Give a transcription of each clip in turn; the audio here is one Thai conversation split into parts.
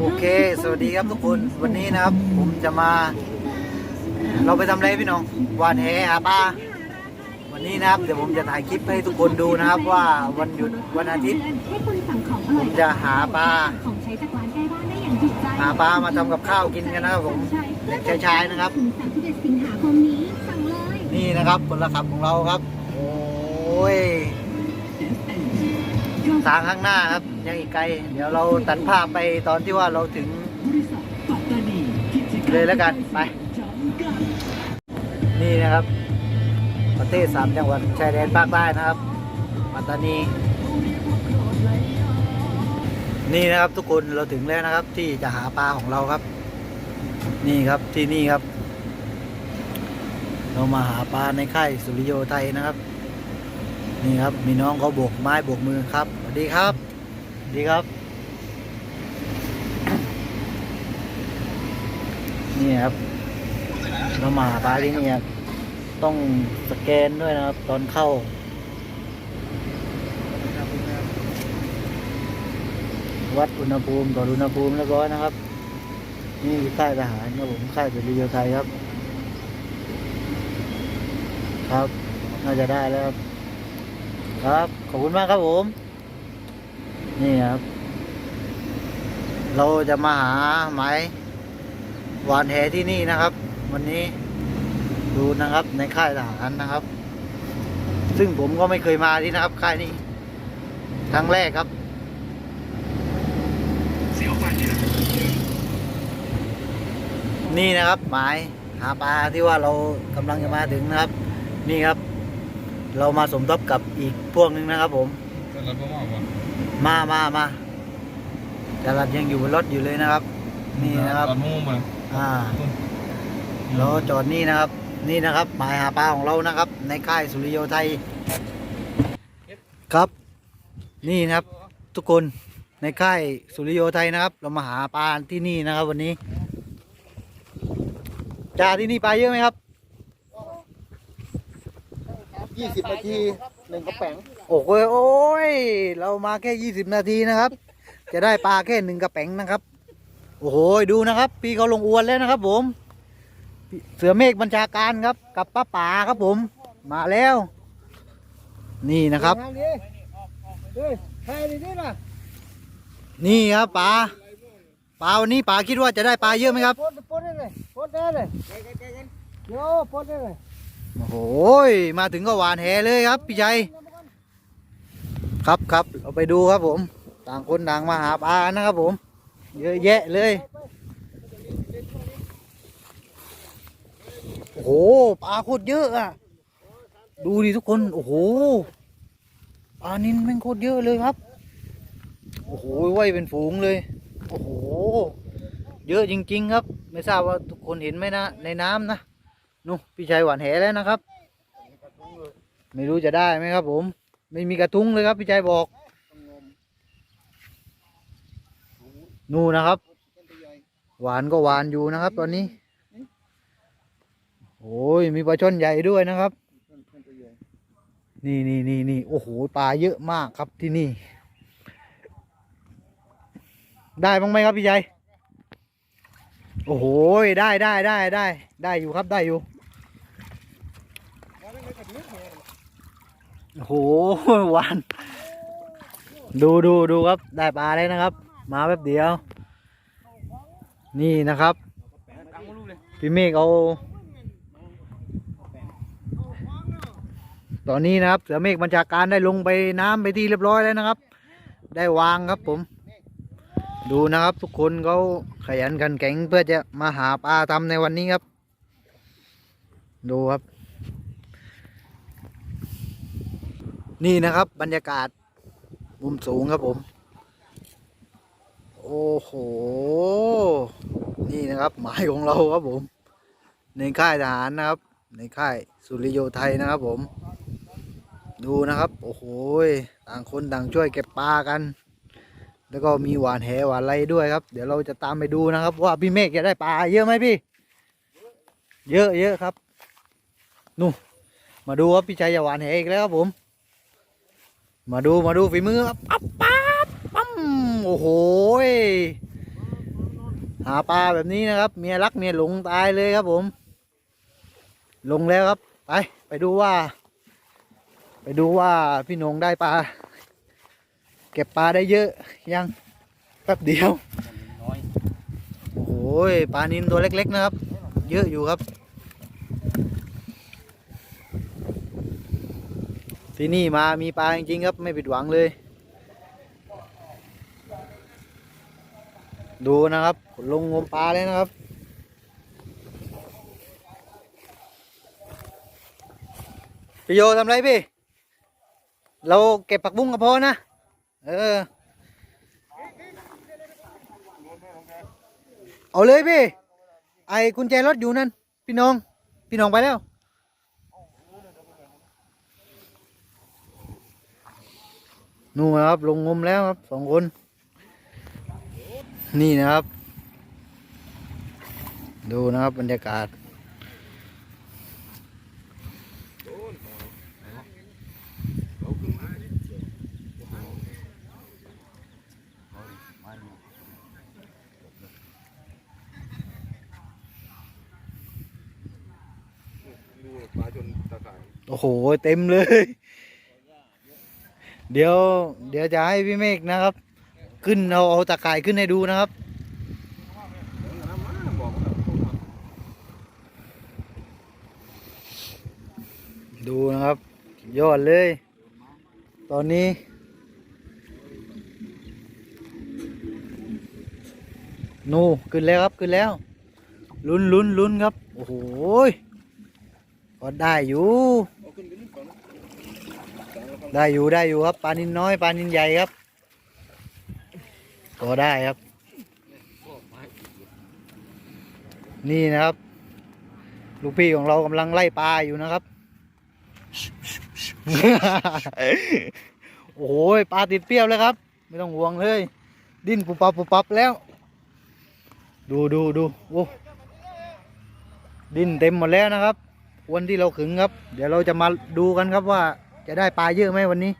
โอเค สวัสดีครับทุกคน วันนี้นะครับ ผมจะมา เราไปทำอะไรพี่น้องหวานแหหาปลา วันนี้นะครับ เดี๋ยวผมจะถ่ายคลิปให้ทุกคนดูนะครับว่าวันหยุดวันอาทิตย์ ให้คุณสั่งของอผร่อยมจะหาปลา ของใช้จากร้านใกล้บ้านได้อย่างจุใจหาปลามาทำกับข้าวกินกันนะครับผมเด็กชายๆนะครับ ถึง31สิงหาคมนี้สั่งเลย นี่นะครับผลขับของเราครับ โอ้ย ทางข้างหน้าครับ ยังอีกไกล เดี๋ยวเราตัดภาพไปตอนที่ว่าเราถึงเลยแล้วกันไป นี่นะครับ ประเทศสามจังหวัดชายแดนภาคใต้นะครับปัตตานี นี่นะครับทุกคนเราถึงแล้วนะครับ ที่จะหาปลาของเราครับ นี่ครับที่นี่ครับ เรามาหาปลาในค่ายสุริโยไทยนะครับ นี่ครับมีน้องเขาโบกไม้โบกมือครับสวัสดีครับสวัสดีครับ นี่ครับเรามาปลาที่นี่ต้องสแกนด้วยนะครับ ตอนเข้าวัดอุณหภูมิต่ออุณหภูมิเรียบร้อยนะครับ นี่คือค่ายทหารครับผมค่ายสุริโยไทยครับ ครับ น่าจะได้แล้วครับ ครับ ขอบคุณมากครับผม นี่ครับ เราจะมาหาไหมหวานแหที่นี่นะครับ วันนี้ดูนะครับในค่ายทหารนะครับ ซึ่งผมก็ไม่เคยมาที่นะครับค่ายนี้ครั้งแรกครับนี่นะครับ หมายหาปลาที่ว่าเรากำลังจะมาถึงนะครับ นี่ครับ เรามาสมทบกับอีกพวกหนึงนะครับผมแต่เราบ่มากว่ามามามาแต่เรายังอยู่บนรถอยู่เลยนะครับ นี่นะครับ ตอนมุ่งมาอ่าเราจอดนี่นะครับ นี่นะครับหมายหาปลาของเรานะครับ ในค่ายสุริโยไทย ครับ นี่นะครับ ทุกคนในค่ายสุริโยไทยนะครับ เรามาหาปลาที่นี่นะครับ วันนี้จ่าที่นี่ปลาเยอะไหมครับ ยี่สิบนาทีหนึ่งกระแป๋งโอ้โหโอ้ย เรามาแค่ยี่สิบนาทีนะครับ จะได้ปลาแค่หนึ่งกระแป๋งนะครับ โอ้โหดูนะครับ พี่เขาลงอวนแล้วนะครับ ผม เสือเมฆบัญชาการครับ กับป้าป่าครับผม มาแล้ว นี่นะครับทางนี้เฮ้ยใครดีนี่ล่ะนี่ครับปลาปลาวันนี้ปลาคิดว่าจะได้ปลาเยอะไหมครับปนปนได้เลยปนได้เลยโย่ปนได้เลย โอ้โหมาถึงก็หวานแหเลยครับ พี่ชัยครับครับเราไปดูครับผม ต่างคนต่างมาหาปลานะครับผม เยอะแยะเลยโอ้โหปลาโคตรเยอะอะ ดูดิทุกคน โอ้โหปลานินแม่งโคตรเยอะเลยครับ โอ้โหไว้เป็นฝูงเลย โอ้โห เยอะจริง ๆ ครับ ไม่ทราบว่าทุกคนเห็นไหมนะในน้ำนะ นู่นพี่ชัยหวานแหแล้วนะครับ ไม่รู้จะได้ไหมครับ ผม ไม่มีกระทุ้งเลยครับ พี่ชัยบอก นู่นนะครับ หวานก็หวานอยู่นะครับ ตอนนี้ โอ้ยมีปลาช่อนใหญ่ด้วยนะครับ นี่นี่นี่นี่โอ้โหปลาเยอะมากครับที่นี่ ได้บ้างไหมครับพี่ชัยโอ้โห ได้ได้ได้ได้ได้อยู่ครับได้อยู่ โอ้โหวาน ดูดูดูครับ ได้ปลาเลยนะครับ มาแป๊บเดียว นี่นะครับพี่เมฆเอาตอนนี้นะครับเสือเมฆบัญชาการได้ลงไปน้ำไปที่เรียบร้อยแล้วนะครับ ได้วางครับผม ดูนะครับทุกคนเขาขยันกันแข็งเพื่อจะมาหาปลาทำในวันนี้ครับ ดูครับ นี่นะครับ บรรยากาศ มุมสูงครับผม โอ้โห นี่นะครับหมายของเราครับผม ในค่ายทหารนะครับ ในค่ายสุริโยไทยนะครับผม ดูนะครับ โอ้โห ต่างคนต่างช่วยเก็บปลากัน แล้วก็มีหวานแหหวานอะไรด้วยครับ เดี๋ยวเราจะตามไปดูนะครับ ว่าพี่เมฆจะได้ปลาเยอะไหมพี่ เยอะเยอะครับ นู่นมาดูครับพี่ชัยจะหวานแหอีกแล้วครับผม มาดูมาดูฝีมือปั๊บปั๊บปั๊มโอ้โหหาปลาแบบนี้นะครับ เมียรักเมียหลงตายเลยครับผม ลงแล้วครับ ไป ไปดูว่า ไปดูว่าพี่นงได้ปลา เก็บปลาได้เยอะยังแป๊บเดียว โอ้โหปลานินตัวเล็กๆนะครับ เยอะอยู่ครับ ที่นี่มามีปลาจริงๆครับ ไม่ผิดหวังเลย ดูนะครับลงงมปลาเลยนะครับ พี่โยทำไรพี่ เราเก็บผักบุ้งก็พอนะ เออ เอาเลยพี่ ไอ้กุญแจรถอยู่นั่น พี่น้อง พี่น้องไปแล้ว นู่นนะครับ ลงงมแล้วครับสองคน นี่นะครับ ดูนะครับบรรยากาศ โอ้โห เต็มเลย เดี๋ยว เดี๋ยวจะให้พี่เมฆนะครับ ขึ้นเอาเอาตะข่ายขึ้นให้ดูนะครับ ดูนะครับ ยอดเลย ตอนนี้ นูขึ้นแล้วครับขึ้นแล้ว ลุ้นลุ้นลุ้นครับ โอ้โหก็ได้อยู่ เอาขึ้นไปนี่ก่อนนะ ได้อยู่ได้อยู่ครับปลานินน้อยปลานินใหญ่ครับ ก็ได้ครับ นี่นะครับ ลูกพี่ของเรากำลังไล่ปลาอยู่นะครับ โอ้โหปลาติดเปรี้ยวเลยครับ ไม่ต้องห่วงเลย ดิ้นปุบปับปุบปับแล้ว ดูดูดูโอ้ดิ้นเต็มหมดแล้วนะครับวันที่เราขึงครับ เดี๋ยวเราจะมาดูกันครับว่า จะได้ปลาเยอะไหมวันนี้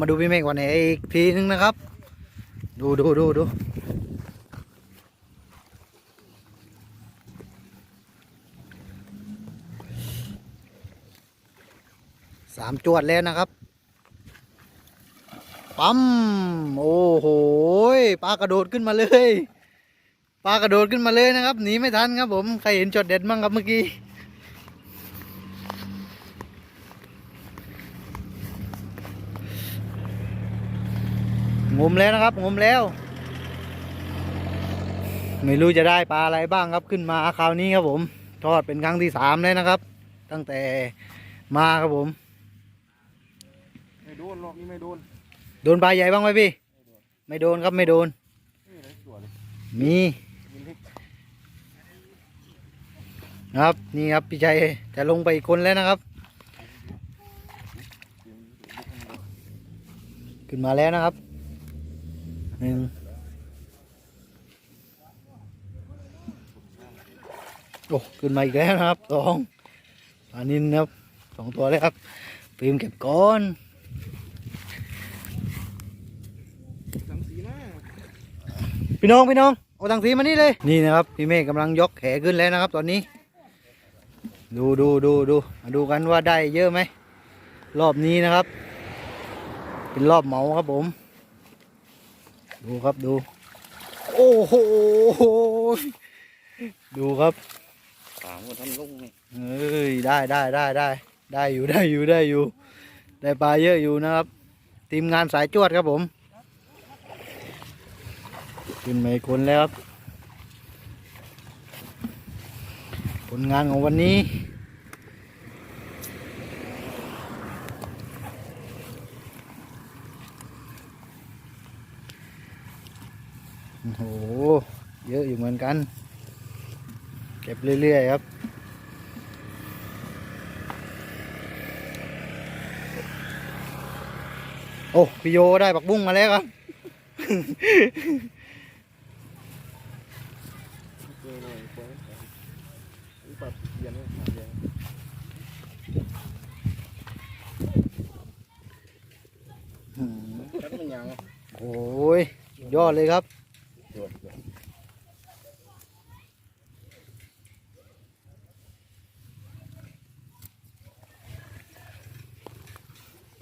มาดูพี่เมฆวันไหนอีกทีนึงนะครับ ดูดูดูดูสามจวดแล้วนะครับ ปั๊ม โอ้โหปลากระโดดขึ้นมาเลยปลากระโดดขึ้นมาเลยนะครับหนีไม่ทันครับผม ใครเห็นจดเด็ดมั่งครับเมื่อกี้ งมแล้วนะครับ งมแล้ว ไม่รู้จะได้ปลาอะไรบ้างครับขึ้นมาคราวนี้ครับผม ทอดเป็นครั้งที่สามแล้วนะครับ ตั้งแต่มาครับผม ไม่โดนรอบนี้ไม่โดน โดนปลาใหญ่บ้างไหมพี่ ไม่โดนครับไม่โดนนี่เลยตัวเลยมีมินทิกนะครับนี่ครับพี่ชัยจะลงไปอีกคนแล้วนะครับ ขึ้นมาแล้วนะครับ หนึ่งโอ้ขึ้นมาอีกแล้วนะครับสองปลานินนะครับสองตัวเลยครับฟิล์มเก็บก้อนพี่น้องพี่น้องเอาตังสีมานี่เลยนี่นะครับพี่เมฆกำลังยกแขขึ้นแล้วนะครับ ตอนนี้ ดูดูดูดูมาดูกันว่าได้เยอะไหมรอบนี้นะครับ เป็นรอบเหมาครับผม ดูครับดู โอ้โหดูครับถามว่าท่านลงไหมเอ้ยได้ได้ได้ได้ได้อยู่ได้อยู่ได้อยู่ ได้ปลาเยอะอยู่นะครับ ทีมงานสายจวดครับผมขึ้นมาอีกคนแล้วครับ ผลงานของวันนี้ โอ้โห เยอะอยู่เหมือนกัน เก็บเรื่อย ๆ ครับ โอ้พี่โยได้ปักบุ้งมาแล้วครับเจอหน่อยปล่อยนี่ปลาเพียนเนี่ยหางแดงอืมแล้วมันยังโอ้ยสุดยอดเลยครับ โดน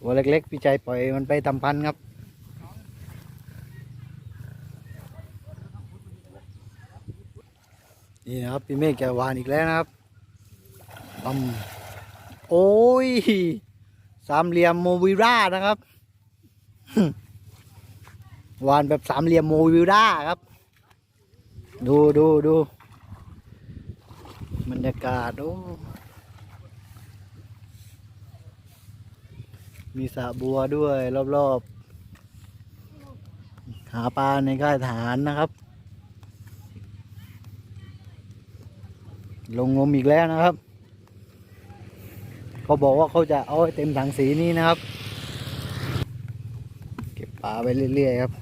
ตัวเล็กๆ พี่ใจปล่อยมันไปทำพันธุ์ครับ นี่นะครับ พี่เมฆแกวานอีกแล้วนะครับอืมโอ้ย สามเหลี่ยมโมวิร่านะครับ วานแบบสามเหลี่ยมโมวิร่าครับ ดูดูดูบรรยากาศโอ้ มีสระบัวด้วยรอบๆ หาปลาในค่ายทหารนะครับ ลงงมอีกแล้วนะครับ เขาบอกว่าเขาจะเอาเต็มถังสีนี้นะครับ เก็บปลาไปเรื่อยๆครับ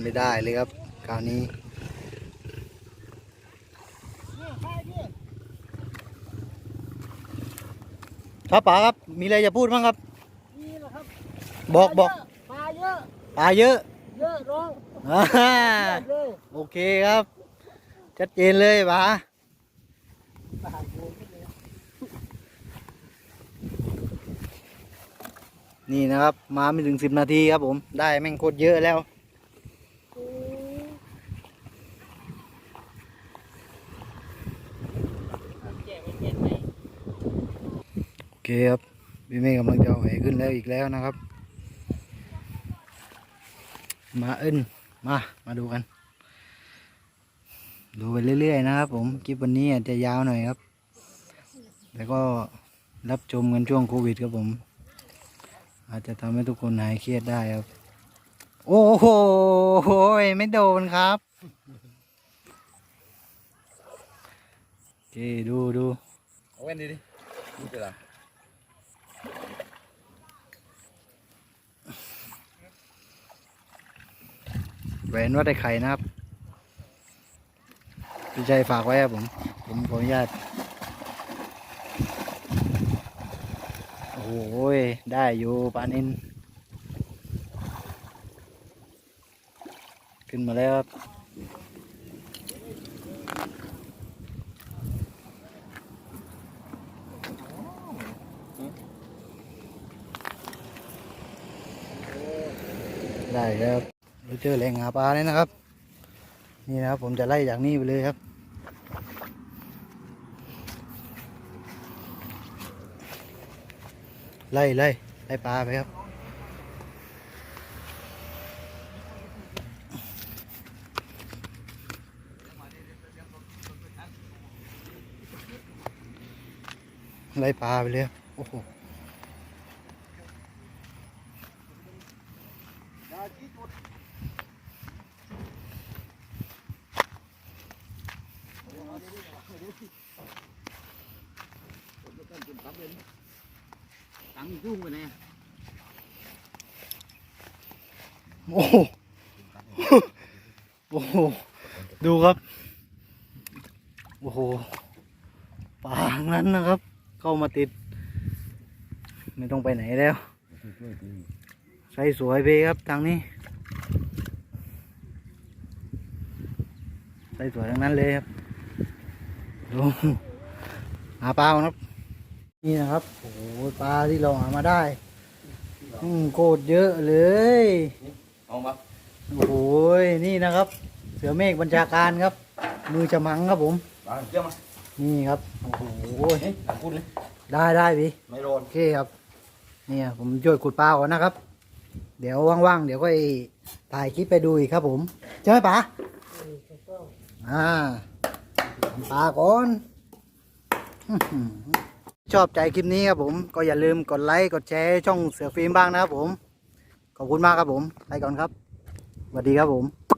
ไม่ได้เลยครับคราวนี้ ครับป๋าครับ มีอะไรจะพูดบ้างครับ นี่แหละครับบอกบอกปลาเยอะปลาเยอะเยอะน้องอ่าเลยโอเคครับ ชัดเจนเลยป๋านี่นะครับ มาไม่ถึงสิบนาทีครับผม ได้แม่งโคตรเยอะแล้ว เคครับพี่เมฆกำลังจะเอาแหขึ้นแล้วอีกแล้วนะครับ มาเอิ้นมา มาดูกัน ดูไปเรื่อยๆนะครับ ผมคลิปวันนี้อาจจะยาวหน่อยครับ แล้วก็รับชมกันช่วงโควิดครับผม อาจจะทำให้ทุกคนหายเครียดได้ครับ โอ้โหไม่โดนครับโอเคดูดูเอาแว่นดิดินี่เป็นไแหวนว่าได้ไข่นะครับพี่ใจฝากไว้ครับผม ผมขออนุญาต โอ้โหยได้อยู่ปานิน ขึ้นมาแล้วครับได้ครับ เราเจอแหล่งหาปลาเลยนะครับ นี่นะครับ ผมจะไล่จากนี่ไปเลยครับ ไล่ไล่ไล่ปลาไปครับไล่ปลาไปเลย ครับโอ้โหตังยุ่งไปไหนโอ้โหโอ้โหดูครับ โอ้โหปาทั้งนั้นนะครับ เข้ามาติด ไม่ต้องไปไหนแล้วใส่สวยไปครับทางนี้ใส่สวยทั้งนั้นเลยครับดูหาปลาก่อนครับ นี่นะครับโอ้โหปลาที่เราหามาได้ อืมโคตรเยอะเลยเอามาโอ้โหนี่นะครับ เสือเมฆบัญชาการครับ มือฉมังครับผมมาเยี่ยมมานี่ครับโอ้โหเฮ้ยหลังพูดเลยได้ได้พี่ไม่โดนโอเคครับเนี่ยผมช่วยขุดปลาก่อนนะครับ เดี๋ยวว่างๆเดี๋ยวก็ถ่ายคลิปไปดูอีกครับผมใช่ไหมป๋าอ่าทำปลาก่อนอื้อหือ ชอบใจคลิปนี้ครับผมก็อย่าลืมกดไลค์กดแชร์ช่องเสือฟิล์มบ้างนะครับผม ขอบคุณมากครับผม ไปก่อนครับสวัสดีครับผม